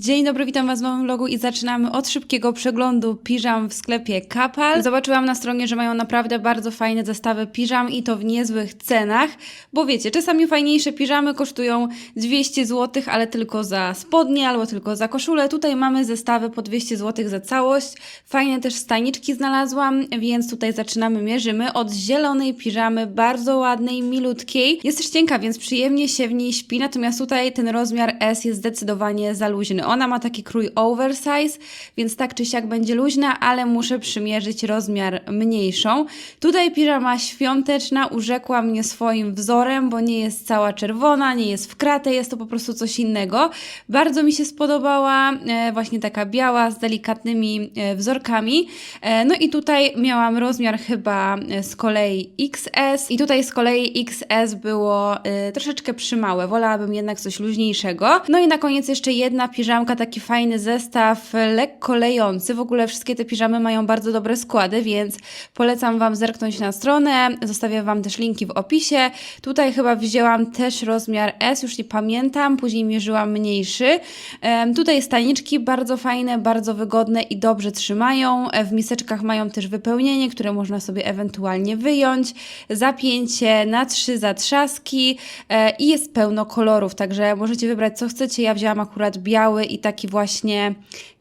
Dzień dobry, witam Was w nowym vlogu i zaczynamy od szybkiego przeglądu piżam w sklepie Kapal. Zobaczyłam na stronie, że mają naprawdę bardzo fajne zestawy piżam i to w niezłych cenach, bo wiecie, czasami fajniejsze piżamy kosztują 200 zł, ale tylko za spodnie albo tylko za koszulę. Tutaj mamy zestawy po 200 zł za całość. Fajne też staniczki znalazłam, więc tutaj zaczynamy, mierzymy od zielonej piżamy, bardzo ładnej, milutkiej. Jest też cienka, więc przyjemnie się w niej śpi, natomiast tutaj ten rozmiar S jest zdecydowanie za luźny. Ona ma taki krój oversize, więc tak czy siak będzie luźna, ale muszę przymierzyć rozmiar mniejszą. Tutaj piżama świąteczna urzekła mnie swoim wzorem, bo nie jest cała czerwona, nie jest w kratę, jest to po prostu coś innego. Bardzo mi się spodobała, e, właśnie taka biała z delikatnymi e, wzorkami. E, no i tutaj miałam rozmiar chyba z kolei XS i tutaj z kolei XS było troszeczkę przymałe. Wolałabym jednak coś luźniejszego. No i na koniec jeszcze jedna piżamka, taki fajny zestaw, e, lekko lejący. W ogóle wszystkie te piżamy mają bardzo dobre składy, więc polecam Wam zerknąć na stronę. Zostawię Wam też linki w opisie. Tutaj chyba wzięłam też rozmiar S, już nie pamiętam, później mierzyłam mniejszy. Tutaj staniczki bardzo fajne, bardzo wygodne i dobrze trzymają. E, W miseczkach mają też wypełnienie, które można sobie ewentualnie wyjąć. Zapięcie na trzy zatrzaski e, i jest pełno kolorów, także możecie wybrać co chcecie. Ja wzięłam akurat biały i taki właśnie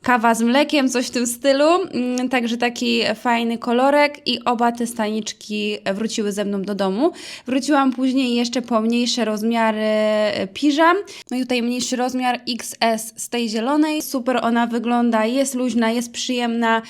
kawa z mlekiem, coś w tym stylu. Mm, Także taki fajny kolorek i oba te staniczki wróciły ze mną do domu. Wróciłam później jeszcze po mniejsze rozmiary piżam. No i tutaj mniejszy rozmiar XS z tej zielonej. Super ona wygląda, jest luźna, jest przyjemna.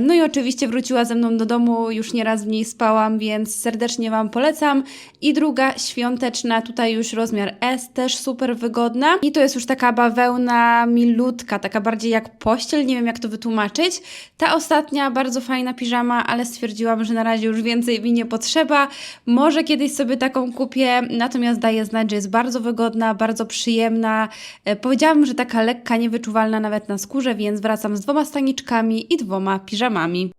No i oczywiście wróciła ze mną do domu, już nieraz w niej spałam, więc serdecznie Wam polecam. I druga świąteczna, tutaj już rozmiar S, też super wygodna. I to jest już taka bawełna milutka, taka bardziej jak pościel, nie wiem jak to wytłumaczyć. Ta ostatnia, bardzo fajna piżama, ale stwierdziłam, że na razie już więcej mi nie potrzeba. Może kiedyś sobie taką kupię, natomiast daję znać, że jest bardzo wygodna, bardzo przyjemna. E, Powiedziałabym, że taka lekka, niewyczuwalna nawet na skórze, więc wracam z dwoma staniczkami i dwoma piżamami.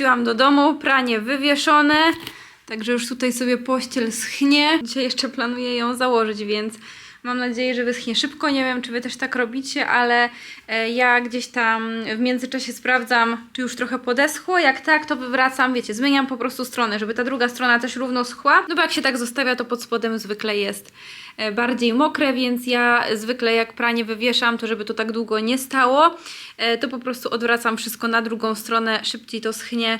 Wróciłam do domu, pranie wywieszone, także już tutaj sobie pościel schnie. Dzisiaj jeszcze planuję ją założyć, więc mam nadzieję, że wyschnie szybko. Nie wiem, czy wy też tak robicie, ale e, ja gdzieś tam w międzyczasie sprawdzam, czy już trochę podeschło. Jak tak, to wywracam, wiecie, zmieniam po prostu stronę, żeby ta druga strona też równo schła. No bo jak się tak zostawia, to pod spodem zwykle jest bardziej mokre, więc ja zwykle jak pranie wywieszam, to żeby to tak długo nie stało, e, to po prostu odwracam wszystko na drugą stronę, szybciej to schnie.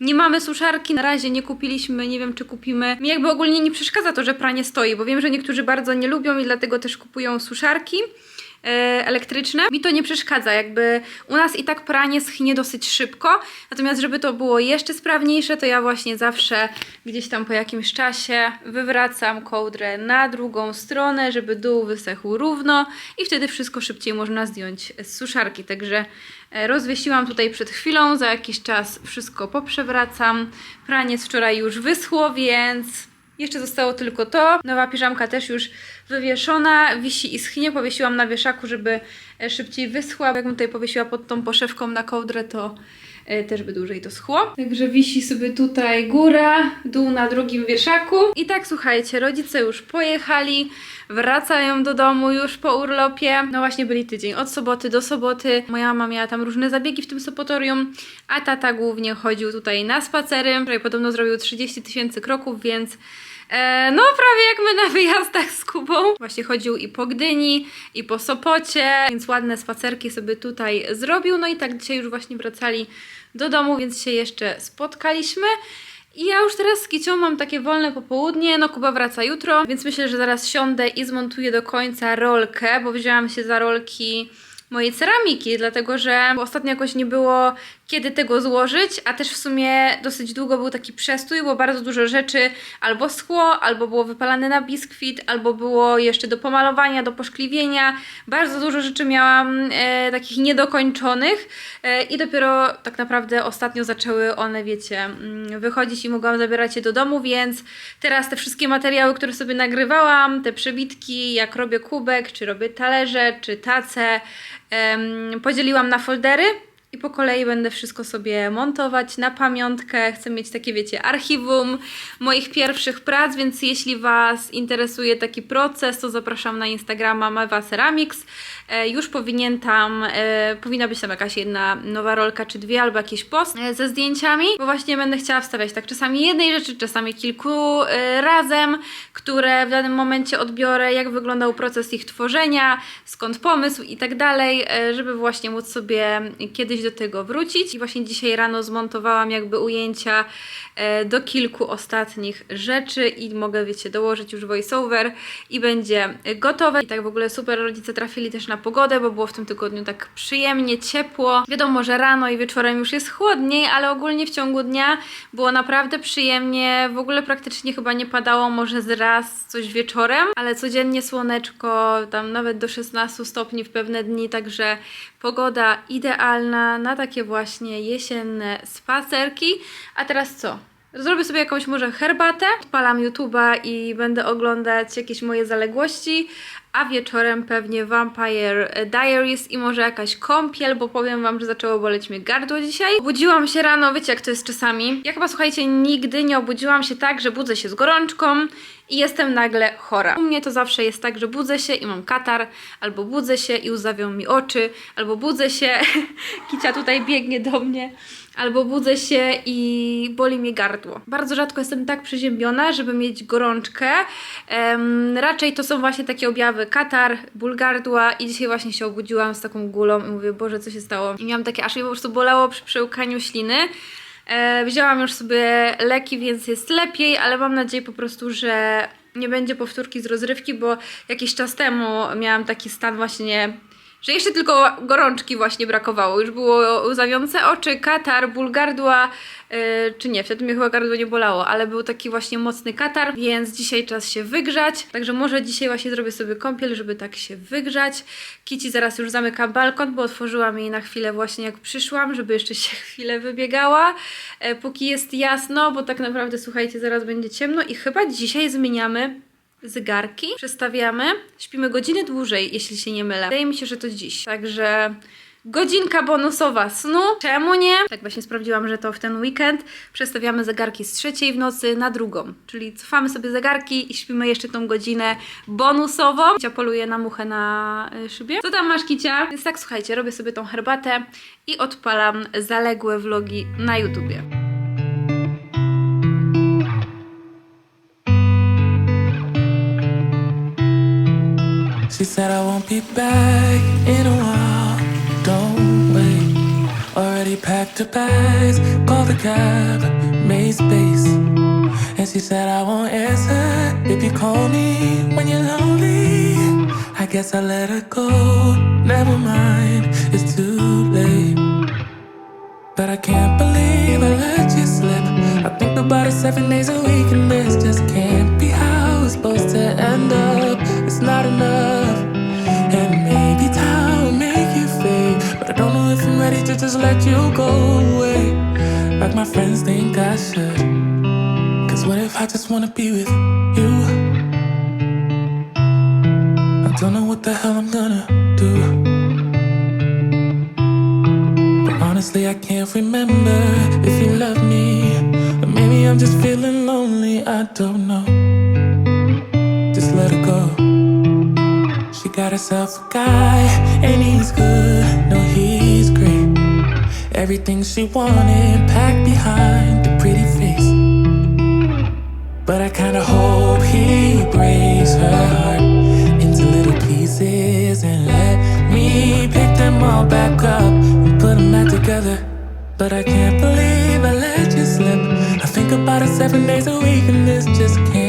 Nie mamy suszarki, na razie nie kupiliśmy, nie wiem czy kupimy. Mi jakby ogólnie nie przeszkadza to, że pranie stoi, bo wiem, że niektórzy bardzo nie lubią i dlatego też kupują suszarki e, elektryczne. Mi to nie przeszkadza, jakby u nas i tak pranie schnie dosyć szybko, natomiast żeby to było jeszcze sprawniejsze, to ja właśnie zawsze gdzieś tam po jakimś czasie wywracam kołdrę na drugą stronę, żeby dół wysechł równo i wtedy wszystko szybciej można zdjąć z suszarki, także e, rozwiesiłam tutaj przed chwilą, za jakiś czas wszystko poprzewracam. Pranie z wczoraj już wyschło, więc jeszcze zostało tylko to. Nowa piżamka też już wywieszona, wisi i schnie. Powiesiłam na wieszaku, żeby e, szybciej wyschła. Jakbym tutaj powiesiła pod tą poszewką na kołdrę, to e, też by dłużej to schło. Także wisi sobie tutaj góra, dół na drugim wieszaku. I tak słuchajcie, rodzice już pojechali, wracają do domu już po urlopie. No właśnie byli tydzień, od soboty do soboty. Moja mama miała tam różne zabiegi w tym sopotorium, a tata głównie chodził tutaj na spacery. Wczoraj podobno zrobił 30 tysięcy kroków, więc E, no, prawie jak my na wyjazdach z Kubą. Właśnie chodził i po Gdyni, i po Sopocie, więc ładne spacerki sobie tutaj zrobił. No i tak dzisiaj już właśnie wracali do domu, więc się jeszcze spotkaliśmy. I ja już teraz z Kicią mam takie wolne popołudnie, no Kuba wraca jutro, więc myślę, że zaraz siądę i zmontuję do końca rolkę, bo wzięłam się za rolki mojej ceramiki, dlatego że ostatnio jakoś nie było kiedy tego złożyć, a też w sumie dosyć długo był taki przestój, bo bardzo dużo rzeczy albo schło, albo było wypalane na biskwit, albo było jeszcze do pomalowania, do poszkliwienia. Bardzo dużo rzeczy miałam e, takich niedokończonych e, i dopiero tak naprawdę ostatnio zaczęły one, wiecie, mm, wychodzić i mogłam zabierać je do domu, więc teraz te wszystkie materiały, które sobie nagrywałam, te przebitki, jak robię kubek, czy robię talerze, czy tace, em, podzieliłam na foldery i po kolei będę wszystko sobie montować na pamiątkę. Chcę mieć takie, wiecie, archiwum moich pierwszych prac, więc jeśli Was interesuje taki proces, to zapraszam na Instagrama Mewa Ceramics. E, już powinien tam, e, powinna być tam jakaś jedna nowa rolka czy dwie, albo jakiś post e, ze zdjęciami, bo właśnie będę chciała wstawiać tak czasami jednej rzeczy, czasami kilku razem, które w danym momencie odbiorę, jak wyglądał proces ich tworzenia, skąd pomysł i tak dalej, żeby właśnie móc sobie kiedyś do tego wrócić. I właśnie dzisiaj rano zmontowałam jakby ujęcia e, do kilku ostatnich rzeczy i mogę, wiecie, dołożyć już voiceover i będzie gotowe. I tak w ogóle super rodzice trafili też na pogodę, bo było w tym tygodniu tak przyjemnie, ciepło. Wiadomo, że rano i wieczorem już jest chłodniej, ale ogólnie w ciągu dnia było naprawdę przyjemnie. W ogóle praktycznie chyba nie padało, może z raz coś wieczorem, ale codziennie słoneczko, tam nawet do 16 stopni w pewne dni, także pogoda idealna na takie właśnie jesienne spacerki. A teraz co? Zrobię sobie jakąś może herbatę, odpalam YouTube'a i będę oglądać jakieś moje zaległości, a wieczorem pewnie Vampire Diaries i może jakaś kąpiel, bo powiem Wam, że zaczęło boleć mnie gardło dzisiaj. Obudziłam się rano, wiecie jak to jest czasami. Ja chyba, słuchajcie, nigdy nie obudziłam się tak, że budzę się z gorączką i jestem nagle chora. U mnie to zawsze jest tak, że budzę się i mam katar, albo budzę się i łzawią mi oczy, albo budzę się, Kicia tutaj biegnie do mnie, albo budzę się i boli mnie gardło. Bardzo rzadko jestem tak przeziębiona, żeby mieć gorączkę. Em, raczej to są właśnie takie objawy katar, ból gardła i dzisiaj właśnie się obudziłam z taką gulą i mówię, Boże, co się stało? I miałam takie, aż mi po prostu bolało przy przełkaniu śliny. E, wzięłam już sobie leki, więc jest lepiej, ale mam nadzieję po prostu, że nie będzie powtórki z rozrywki, bo jakiś czas temu miałam taki stan właśnie, że jeszcze tylko gorączki właśnie brakowało. Już było łzawiące oczy, katar, ból gardła, yy, czy nie, wtedy mnie chyba gardło nie bolało, ale był taki właśnie mocny katar, więc dzisiaj czas się wygrzać. Także może dzisiaj właśnie zrobię sobie kąpiel, żeby tak się wygrzać. Kici zaraz już zamyka balkon, bo otworzyłam jej na chwilę właśnie jak przyszłam, żeby jeszcze się chwilę wybiegała. E, póki jest jasno, bo tak naprawdę słuchajcie, zaraz będzie ciemno i chyba dzisiaj zmieniamy zegarki, przestawiamy, śpimy godzinę dłużej, jeśli się nie mylę. Wydaje mi się, że to dziś. Także godzinka bonusowa snu. Czemu nie? Tak właśnie sprawdziłam, że to w ten weekend przestawiamy zegarki z trzeciej w nocy na drugą. Czyli cofamy sobie zegarki i śpimy jeszcze tą godzinę bonusową. Kicia poluje na muchę na y, szybie. Co tam masz, Kicia? Więc tak, słuchajcie, robię sobie tą herbatę i odpalam zaległe vlogi na YouTubie. She said I won't be back in a while. Don't wait. Already packed her bags, called a cab, made space. And she said I won't answer if you call me when you're lonely. I guess I let her go. Never mind, it's too late. But I can't believe I let you slip. I think about it seven days a week, and this just can't be how it's supposed to end up. It's not enough, to just let you go away. Like my friends think I should. Cause what if I just wanna be with you? I don't know what the hell I'm gonna do. But honestly, I can't remember if you love me. Or maybe I'm just feeling lonely, I don't know. Just let her go. She got herself a guy, and he's good. No, he's great. Everything she wanted packed behind the pretty face. But I kinda hope he breaks her heart into little pieces and let me pick them all back up and put them back together. But I can't believe I let you slip. I think about it seven days a week, and this just can't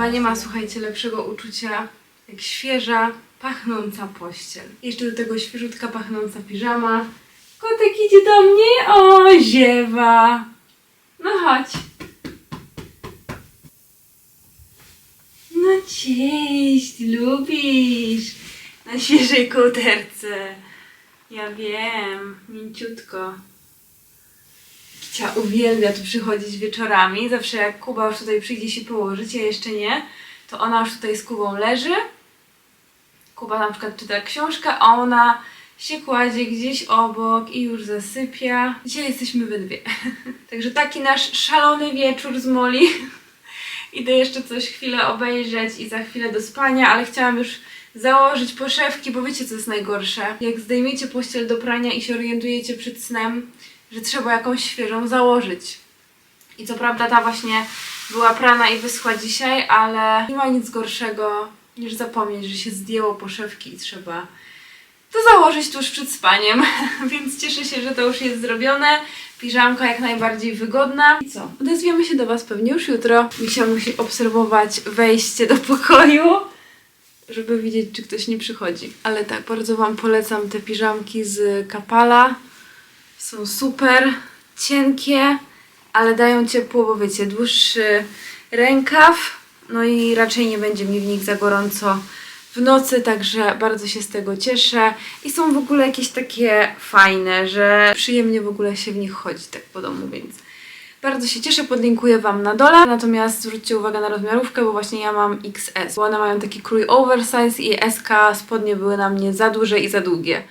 ma, słuchajcie, lepszego uczucia jak świeża, pachnąca pościel. Jeszcze do tego świeżutka, pachnąca piżama. Kotek idzie do mnie, o, ziewa. No chodź. No cześć, lubisz na świeżej kołderce. Ja wiem, mięciutko. Kicia uwielbia tu przychodzić wieczorami. Zawsze jak Kuba już tutaj przyjdzie się położyć, ja jeszcze nie, to ona już tutaj z Kubą leży. Kuba na przykład czyta książkę, a ona się kładzie gdzieś obok i już zasypia. Dzisiaj jesteśmy we dwie. Także taki nasz szalony wieczór z Moli. Idę jeszcze coś chwilę obejrzeć i za chwilę do spania, ale chciałam już założyć poszewki, bo wiecie co jest najgorsze? Jak zdejmiecie pościel do prania i się orientujecie przed snem, że trzeba jakąś świeżą założyć. I co prawda ta właśnie była prana i wyschła dzisiaj, ale nie ma nic gorszego niż zapomnieć, że się zdjęło poszewki i trzeba to założyć tuż przed spaniem. Więc cieszę się, że to już jest zrobione. Piżamka jak najbardziej wygodna. I co? Odezwiemy się do Was pewnie już jutro. Misia musi obserwować wejście do pokoju, żeby widzieć, czy ktoś nie przychodzi. Ale tak, bardzo Wam polecam te piżamki z Kapala. Są super, cienkie, ale dają ciepło, bo wiecie, dłuższy rękaw, no i raczej nie będzie mi w nich za gorąco w nocy, także bardzo się z tego cieszę. I są w ogóle jakieś takie fajne, że przyjemnie w ogóle się w nich chodzi tak po domu, więc bardzo się cieszę, podlinkuję Wam na dole. Natomiast zwróćcie uwagę na rozmiarówkę, bo właśnie ja mam XS, bo one mają taki krój oversize i SK spodnie były na mnie za duże i za długie.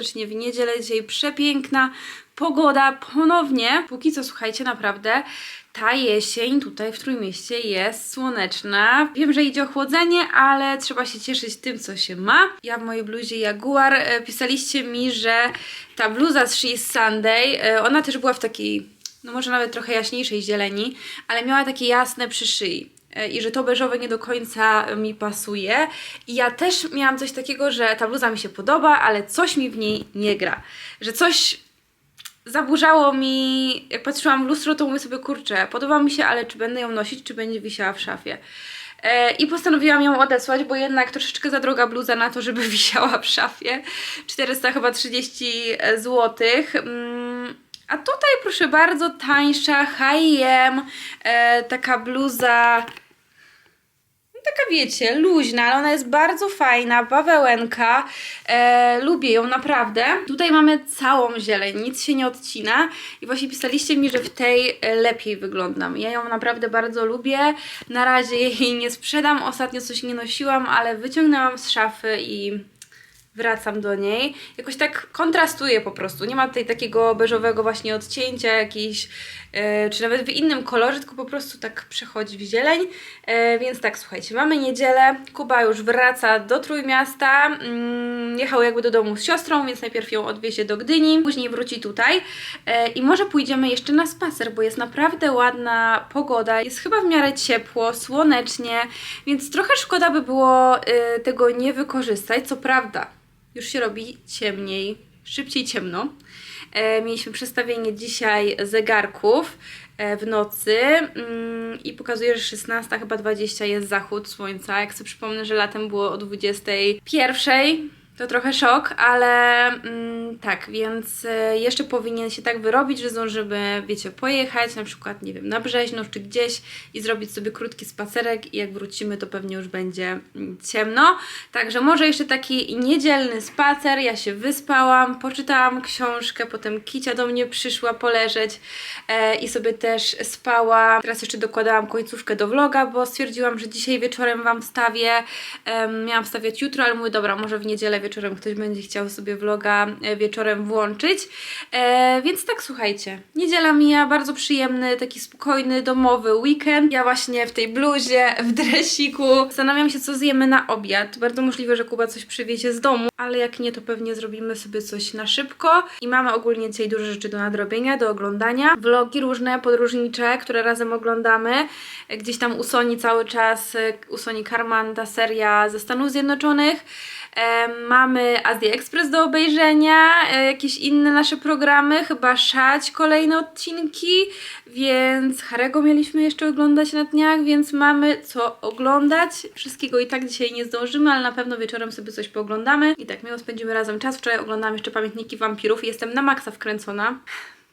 Serdecznie w niedzielę. Dzisiaj przepiękna pogoda ponownie. Póki co słuchajcie, naprawdę ta jesień tutaj w Trójmieście jest słoneczna. Wiem, że idzie ochłodzenie, ale trzeba się cieszyć tym, co się ma. Ja w mojej bluzie Jaguar e, pisaliście mi, że ta bluza z She's Sunday, e, ona też była w takiej, no może nawet trochę jaśniejszej zieleni, ale miała takie jasne przy szyi i że to beżowe nie do końca mi pasuje. I ja też miałam coś takiego, że ta bluza mi się podoba, ale coś mi w niej nie gra. Że coś zaburzało mi, jak patrzyłam w lustro, to mówię sobie, kurczę, podoba mi się, ale czy będę ją nosić, czy będzie wisiała w szafie. E, I postanowiłam ją odesłać, bo jednak troszeczkę za droga bluza na to, żeby wisiała w szafie. 400 chyba 30 zł. A tutaj proszę bardzo tańsza H&M, e, taka bluza taka wiecie, luźna, ale ona jest bardzo fajna, bawełenka, e, lubię ją naprawdę. Tutaj mamy całą zieleń, nic się nie odcina i właśnie pisaliście mi, że w tej e, lepiej wyglądam. Ja ją naprawdę bardzo lubię, na razie jej nie sprzedam, ostatnio coś nie nosiłam, ale wyciągnęłam z szafy i wracam do niej. Jakoś tak kontrastuje po prostu. Nie ma tutaj takiego beżowego właśnie odcięcia jakiejś, czy nawet w innym kolorze, tylko po prostu tak przechodzi w zieleń. E, więc tak, słuchajcie, mamy niedzielę. Kuba już wraca do Trójmiasta. Mm, jechał jakby do domu z siostrą, więc najpierw ją odwiezie do Gdyni, później wróci tutaj. E, I może pójdziemy jeszcze na spacer, bo jest naprawdę ładna pogoda. Jest chyba w miarę ciepło, słonecznie, więc trochę szkoda by było e, tego nie wykorzystać. Co prawda, już się robi ciemniej, szybciej ciemno. E, mieliśmy przestawienie dzisiaj zegarków e, w nocy mm, i pokazuje, że 16, chyba 20 jest zachód słońca. Jak sobie przypomnę, że latem było o 21, To trochę szok, ale mm, tak, więc e, jeszcze powinien się tak wyrobić, że zdążymy, wiecie, pojechać na przykład, nie wiem, na Brzeźno czy gdzieś i zrobić sobie krótki spacerek i jak wrócimy, to pewnie już będzie mm, ciemno. Także może jeszcze taki niedzielny spacer, ja się wyspałam, poczytałam książkę, potem Kicia do mnie przyszła poleżeć e, i sobie też spała. Teraz jeszcze dokładałam końcówkę do vloga, bo stwierdziłam, że dzisiaj wieczorem Wam wstawię. Em, miałam wstawiać jutro, ale mówię, dobra, może w niedzielę ktoś będzie chciał sobie vloga e, wieczorem włączyć. E, więc tak, słuchajcie, niedziela mija, bardzo przyjemny, taki spokojny, domowy weekend. Ja właśnie w tej bluzie, w dresiku. Zastanawiam się, co zjemy na obiad. Bardzo możliwe, że Kuba coś przywiezie z domu, ale jak nie, to pewnie zrobimy sobie coś na szybko. I mamy ogólnie dzisiaj dużo rzeczy do nadrobienia, do oglądania. Vlogi różne, podróżnicze, które razem oglądamy. Gdzieś tam u Soni cały czas, e, u Soni Karman, ta seria ze Stanów Zjednoczonych. Mamy Azję Express do obejrzenia, e, jakieś inne nasze programy, chyba Szać kolejne odcinki, więc Harego mieliśmy jeszcze oglądać na dniach, więc mamy co oglądać. Wszystkiego i tak dzisiaj nie zdążymy, ale na pewno wieczorem sobie coś pooglądamy. I tak miło spędzimy razem czas. Wczoraj oglądałam jeszcze Pamiętniki Wampirów i jestem na maksa wkręcona.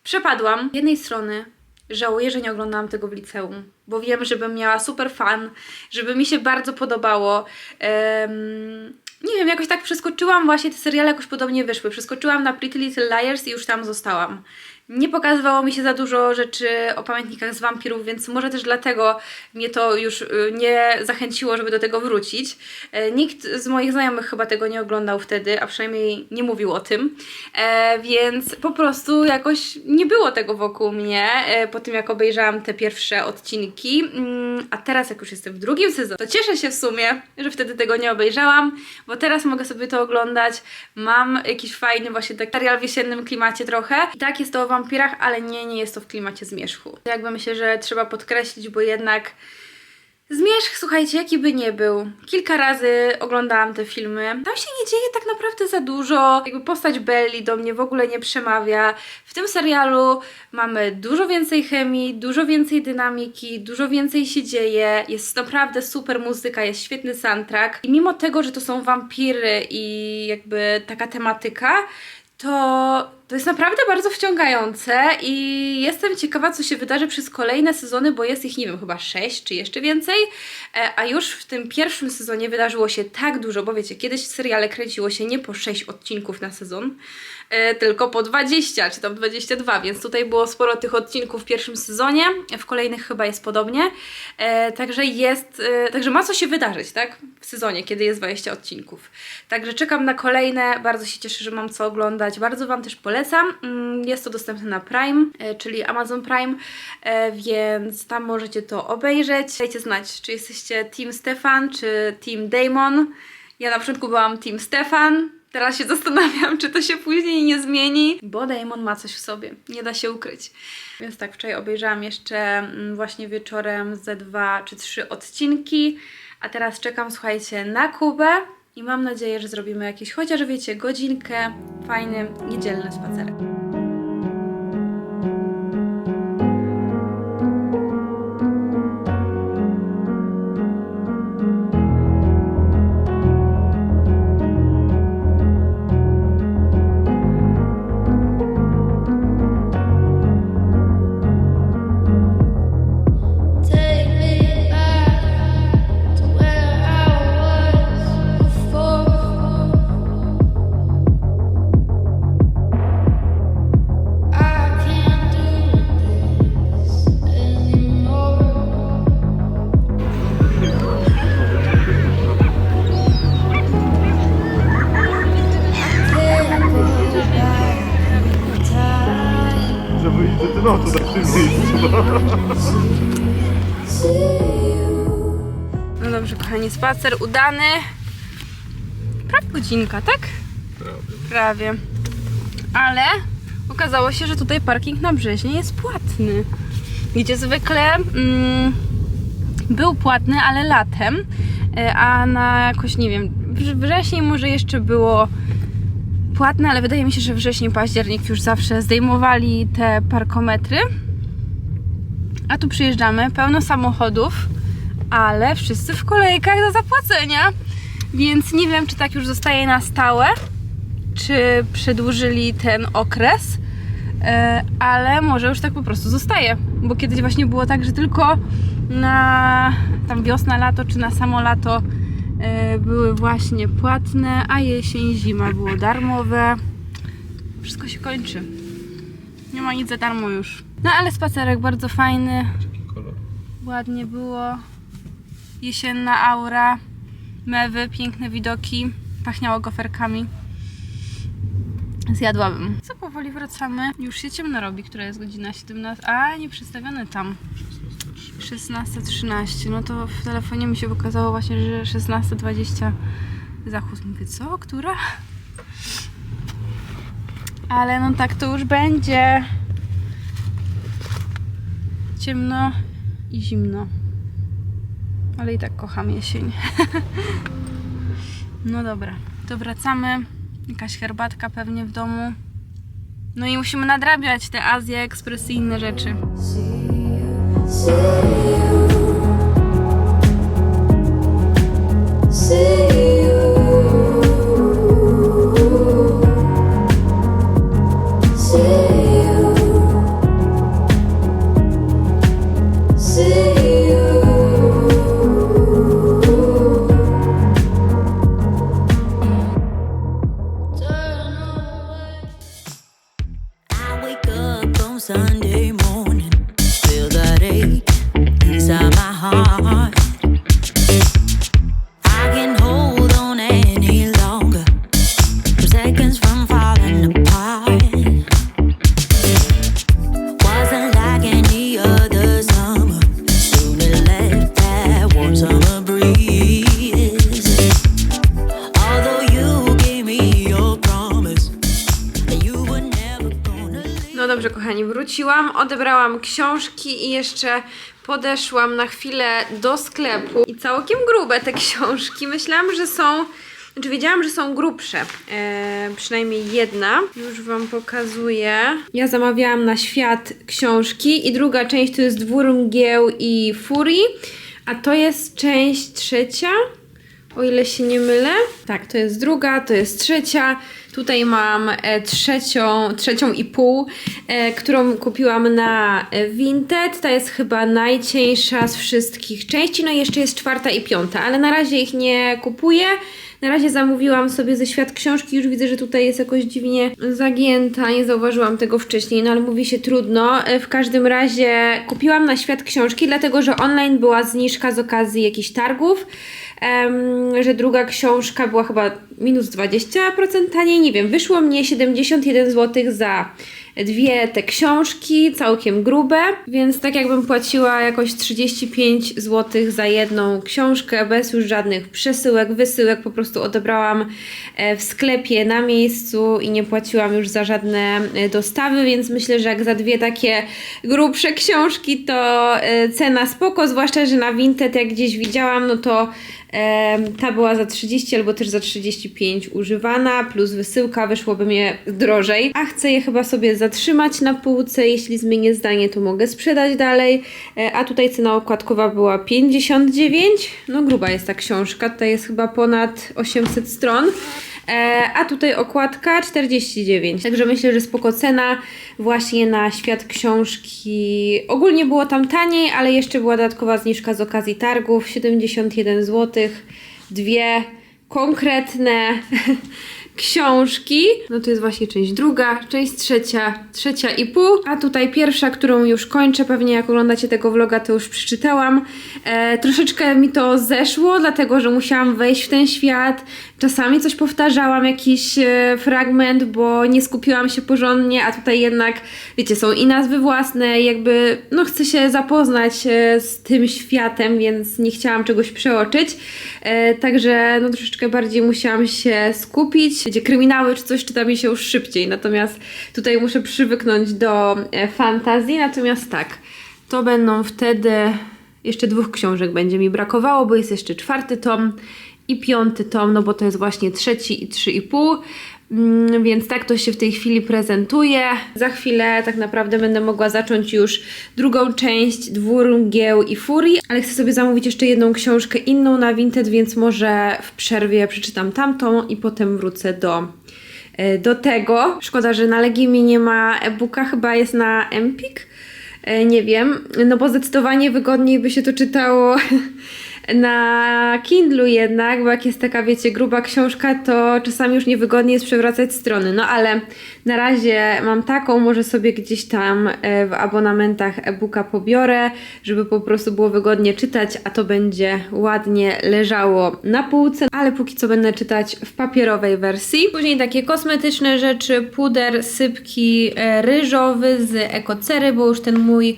Przepadłam. Z jednej strony żałuję, że nie oglądałam tego w liceum, bo wiem, żebym miała super fan, żeby mi się bardzo podobało. Em, nie wiem, jakoś tak przeskoczyłam właśnie, te seriale jakoś podobnie wyszły. Przeskoczyłam na Pretty Little Liars i już tam zostałam. Nie pokazywało mi się za dużo rzeczy o pamiętnikach z wampirów, więc może też dlatego mnie to już y, nie zachęciło, żeby do tego wrócić. E, Nikt z moich znajomych chyba tego nie oglądał wtedy, a przynajmniej nie mówił o tym, e, więc po prostu jakoś nie było tego wokół mnie e, po tym, jak obejrzałam te pierwsze odcinki. Mm, A teraz, jak już jestem w drugim sezonie, to cieszę się w sumie, że wtedy tego nie obejrzałam, bo teraz mogę sobie to oglądać. Mam jakiś fajny właśnie tak serial w jesiennym klimacie trochę. I tak jest to wampirach, ale nie, nie jest to w klimacie zmierzchu. Jakby myślę, że trzeba podkreślić, bo jednak Zmierzch, słuchajcie, jaki by nie był. Kilka razy oglądałam te filmy. Tam się nie dzieje tak naprawdę za dużo. Jakby postać Belli do mnie w ogóle nie przemawia. W tym serialu mamy dużo więcej chemii, dużo więcej dynamiki, dużo więcej się dzieje. Jest naprawdę super muzyka, jest świetny soundtrack. I mimo tego, że to są wampiry i jakby taka tematyka, to to jest naprawdę bardzo wciągające i jestem ciekawa, co się wydarzy przez kolejne sezony, bo jest ich, nie wiem, chyba sześć czy jeszcze więcej, e, a już w tym pierwszym sezonie wydarzyło się tak dużo, bo wiecie, kiedyś seriale kręciło się nie po 6 odcinków na sezon, e, tylko po 20 czy tam 22, więc tutaj było sporo tych odcinków w pierwszym sezonie, w kolejnych chyba jest podobnie, e, także jest, także ma co się wydarzyć, tak, w sezonie, kiedy jest 20 odcinków. Także czekam na kolejne, bardzo się cieszę, że mam co oglądać, bardzo Wam też polecam. Mm, Jest to dostępne na Prime, e, czyli Amazon Prime, e, więc tam możecie to obejrzeć. Dajcie znać, czy jesteście Team Stefan, czy Team Damon. Ja na początku byłam Team Stefan, teraz się zastanawiam, czy to się później nie zmieni, bo Damon ma coś w sobie, nie da się ukryć. Więc tak, wczoraj obejrzałam jeszcze mm, właśnie wieczorem ze dwa czy trzy odcinki, a teraz czekam, słuchajcie, na Kubę i mam nadzieję, że zrobimy jakieś, chociaż wiecie, godzinkę, fajny, niedzielny spacerek. Udany. Prawie godzinka, tak? Prawie. Ale okazało się, że tutaj parking na Brzeźnie jest płatny. Gdzie zwykle mm, był płatny, ale latem, e, a na jakoś, nie wiem, wrze- wrzesień może jeszcze było płatne, ale wydaje mi się, że wrzesień, październik już zawsze zdejmowali te parkometry. A tu przyjeżdżamy, pełno samochodów, ale wszyscy w kolejkach do zapłacenia. Więc nie wiem, czy tak już zostaje na stałe, czy przedłużyli ten okres, e, ale może już tak po prostu zostaje. Bo kiedyś właśnie było tak, że tylko na tam wiosna, lato czy na samo lato e, były właśnie płatne, a jesień, zima było darmowe. Wszystko się kończy. Nie ma nic za darmo już. No ale spacerek bardzo fajny. Ładnie było. Jesienna aura. Mewy, piękne widoki. Pachniało goferkami. Zjadłabym. Co powoli wracamy. Już się ciemno robi, która jest godzina 17. A, nie przedstawione tam. 16.13. No to w telefonie mi się pokazało właśnie, że 16.20 zachód. Mówię, co? Która? Ale no tak to już będzie. Ciemno i zimno. Ale i tak kocham jesień. no dobra, to wracamy. Jakaś herbatka pewnie w domu. No i musimy nadrabiać te Azje Express i inne rzeczy. I książki i jeszcze podeszłam na chwilę do sklepu. I całkiem grube te książki. Myślałam, że są. Znaczy, wiedziałam, że są grubsze. E, przynajmniej jedna. Już Wam pokazuję. Ja zamawiałam na świat książki, i druga część to jest Dwór Mgieł i Furii. A to jest część trzecia. O ile się nie mylę. Tak, to jest druga, to jest trzecia. Tutaj mam e, trzecią, trzecią i pół, e, którą kupiłam na e, Vinted. Ta jest chyba najcieńsza z wszystkich części. No i jeszcze jest czwarta i piąta, ale na razie ich nie kupuję. Na razie zamówiłam sobie ze świat książki. Już widzę, że tutaj jest jakoś dziwnie zagięta. Nie zauważyłam tego wcześniej, no ale mówi się trudno. W każdym razie kupiłam na świat książki, dlatego że online była zniżka z okazji jakichś targów. Że druga książka była chyba minus 20% taniej, nie wiem, wyszło mnie 71 zł za dwie te książki, całkiem grube, więc tak jakbym płaciła jakoś 35 zł za jedną książkę, bez już żadnych przesyłek, wysyłek, po prostu odebrałam e, w sklepie na miejscu i nie płaciłam już za żadne e, dostawy, więc myślę, że jak za dwie takie grubsze książki, to e, cena spoko, zwłaszcza, że na Vinted jak gdzieś widziałam, no to Ta była za 30 albo też za 35 używana, plus wysyłka wyszłoby mnie drożej. A chcę je chyba sobie zatrzymać na półce. Jeśli zmienię zdanie, to mogę sprzedać dalej. E, A tutaj cena okładkowa była 59. No gruba jest ta książka, tutaj jest chyba ponad 800 stron. E, A tutaj okładka 49. Także myślę, że spoko cena właśnie na świat książki. Ogólnie było tam taniej, ale jeszcze była dodatkowa zniżka z okazji targów 71 zł. Dwie konkretne książki. No to jest właśnie część druga, część trzecia, trzecia i pół. A tutaj pierwsza, którą już kończę, pewnie jak oglądacie tego vloga, to już przeczytałam. E, troszeczkę mi to zeszło, dlatego że musiałam wejść w ten świat. Czasami coś powtarzałam, jakiś e, fragment, bo nie skupiłam się porządnie, a tutaj jednak, wiecie, są i nazwy własne, jakby, no chcę się zapoznać e, z tym światem, więc nie chciałam czegoś przeoczyć. E, także no troszeczkę bardziej musiałam się skupić. Wiecie, kryminały czy coś czyta mi się już szybciej, natomiast tutaj muszę przywyknąć do e, fantazji, natomiast tak, to będą wtedy jeszcze dwóch książek będzie mi brakowało, bo jest jeszcze czwarty tom i piąty tom, no bo to jest właśnie trzeci i trzy i pół. Mm, Więc tak to się w tej chwili prezentuje. Za chwilę tak naprawdę będę mogła zacząć już drugą część Dwór Mgieł i Furii, ale chcę sobie zamówić jeszcze jedną książkę inną na Vinted, więc może w przerwie przeczytam tamtą i potem wrócę do, e, do tego. Szkoda, że na Legimi nie ma e-booka, chyba jest na Empik. E, Nie wiem, no bo zdecydowanie wygodniej by się to czytało na Kindlu jednak, bo jak jest taka, wiecie, gruba książka, to czasami już niewygodnie jest przewracać strony. No ale na razie mam taką, może sobie gdzieś tam e, w abonamentach e-booka pobiorę, żeby po prostu było wygodnie czytać, a to będzie ładnie leżało na półce, ale póki co będę czytać w papierowej wersji. Później takie kosmetyczne rzeczy, puder, sypki e, ryżowy z ekocery, bo już ten mój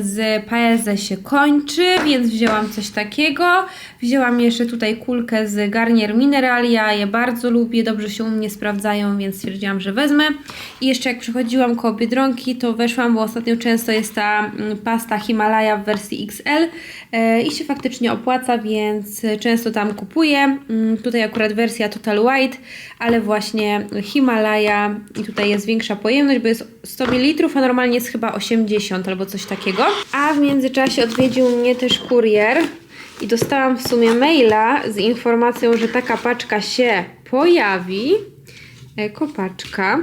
z Paese się kończy, więc wzięłam coś takiego. Wzięłam jeszcze tutaj kulkę z Garnier Mineralia, je bardzo lubię, dobrze się u mnie sprawdzają, więc stwierdziłam, że wezmę. I jeszcze jak przychodziłam koło Biedronki, to weszłam, bo ostatnio często jest ta mm, pasta Himalaya w wersji XL e, i się faktycznie opłaca, więc często tam kupuję. Mm, Tutaj akurat wersja Total White, ale właśnie Himalaya i tutaj jest większa pojemność, bo jest 100 ml, a normalnie jest chyba 80 albo coś takiego. A w międzyczasie odwiedził mnie też kurier i dostałam w sumie maila z informacją, że taka paczka się pojawi. Ekopaczka.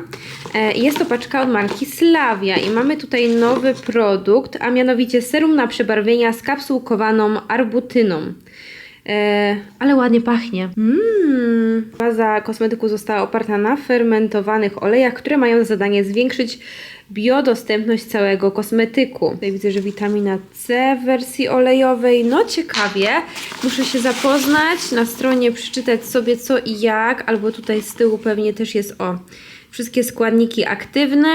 E, Jest to paczka od marki Slavia i mamy tutaj nowy produkt, a mianowicie serum na przebarwienia z kapsułkowaną arbutyną. E, ale ładnie pachnie. Mmm. Baza kosmetyku została oparta na fermentowanych olejach, które mają za zadanie zwiększyć biodostępność całego kosmetyku. Tutaj widzę, że witamina C w wersji olejowej. No ciekawie. Muszę się zapoznać, na stronie przeczytać sobie co i jak, albo tutaj z tyłu pewnie też jest o wszystkie składniki aktywne.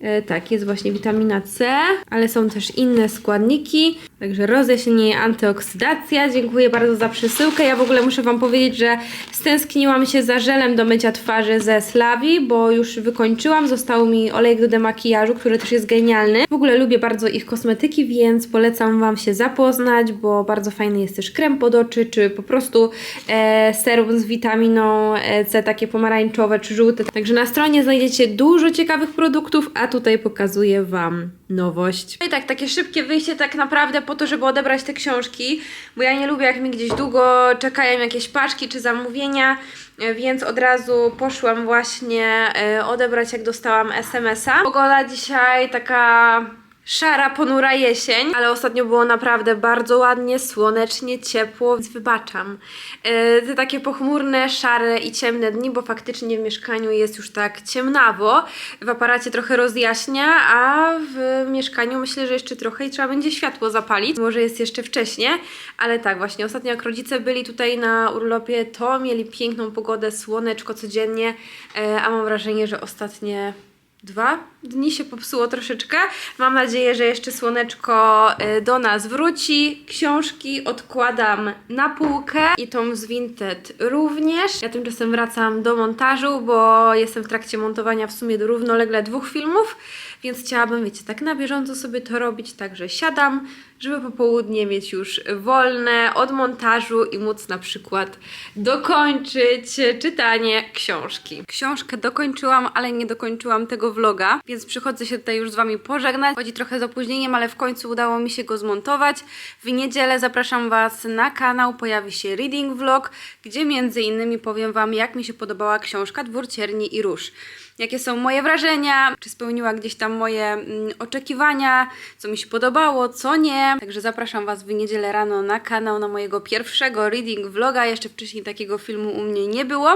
E, tak, jest właśnie witamina C, ale są też inne składniki, także rozjaśnienie, antyoksydacja. Dziękuję bardzo za przesyłkę. Ja w ogóle muszę Wam powiedzieć, że stęskniłam się za żelem do mycia twarzy ze Slawi, bo już wykończyłam. Został mi olejek do demakijażu, który też jest genialny. W ogóle lubię bardzo ich kosmetyki, więc polecam Wam się zapoznać, bo bardzo fajny jest też krem pod oczy, czy po prostu e, serum z witaminą e, C, takie pomarańczowe czy żółte. Także na stronie znajdziecie dużo ciekawych produktów, a tutaj pokazuję Wam nowość. No i tak, takie szybkie wyjście tak naprawdę po to, żeby odebrać te książki, bo ja nie lubię jak mi gdzieś długo czekają jakieś paczki czy zamówienia, e, więc od razu poszłam właśnie e, odebrać jak dostałam SMS-a. Pogoda dzisiaj taka szara, ponura jesień, ale ostatnio było naprawdę bardzo ładnie, słonecznie, ciepło, więc wybaczam. E, te takie pochmurne, szare i ciemne dni, bo faktycznie w mieszkaniu jest już tak ciemnawo. W aparacie trochę rozjaśnia, a w mieszkaniu myślę, że jeszcze trochę i trzeba będzie światło zapalić. Może jest jeszcze wcześnie, ale tak właśnie, ostatnio jak rodzice byli tutaj na urlopie, to mieli piękną pogodę, słoneczko codziennie, e, a mam wrażenie, że ostatnie dwa dni się popsuło troszeczkę. Mam nadzieję, że jeszcze słoneczko y, do nas wróci. Książki odkładam na półkę i tą z Vinted również. Ja tymczasem wracam do montażu, bo jestem w trakcie montowania w sumie równolegle dwóch filmów, więc chciałabym, wiecie, tak na bieżąco sobie to robić, także siadam, żeby popołudnie mieć już wolne od montażu i móc na przykład dokończyć czytanie książki. Książkę dokończyłam, ale nie dokończyłam tego vloga, więc przychodzę się tutaj już z Wami pożegnać. Chodzi trochę z opóźnieniem, ale w końcu udało mi się go zmontować. W niedzielę zapraszam Was na kanał, pojawi się reading vlog, gdzie między innymi powiem Wam, jak mi się podobała książka Dwór Cierni i Róż jakie są moje wrażenia, czy spełniła gdzieś tam moje mm, oczekiwania, co mi się podobało, co nie. Także zapraszam Was w niedzielę rano na kanał, na mojego pierwszego reading vloga. Jeszcze wcześniej takiego filmu u mnie nie było,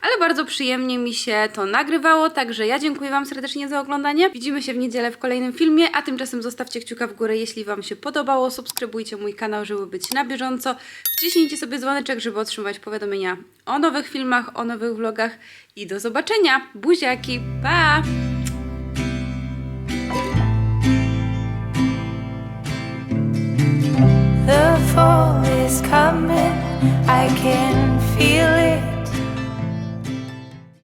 ale bardzo przyjemnie mi się to nagrywało, także ja dziękuję Wam serdecznie za oglądanie. Widzimy się w niedzielę w kolejnym filmie, a tymczasem zostawcie kciuka w górę, jeśli Wam się podobało, subskrybujcie mój kanał, żeby być na bieżąco. Wciśnijcie sobie dzwoneczek, żeby otrzymywać powiadomienia o nowych filmach, o nowych vlogach i do zobaczenia. Buziaki, pa! Fall is coming, I can feel it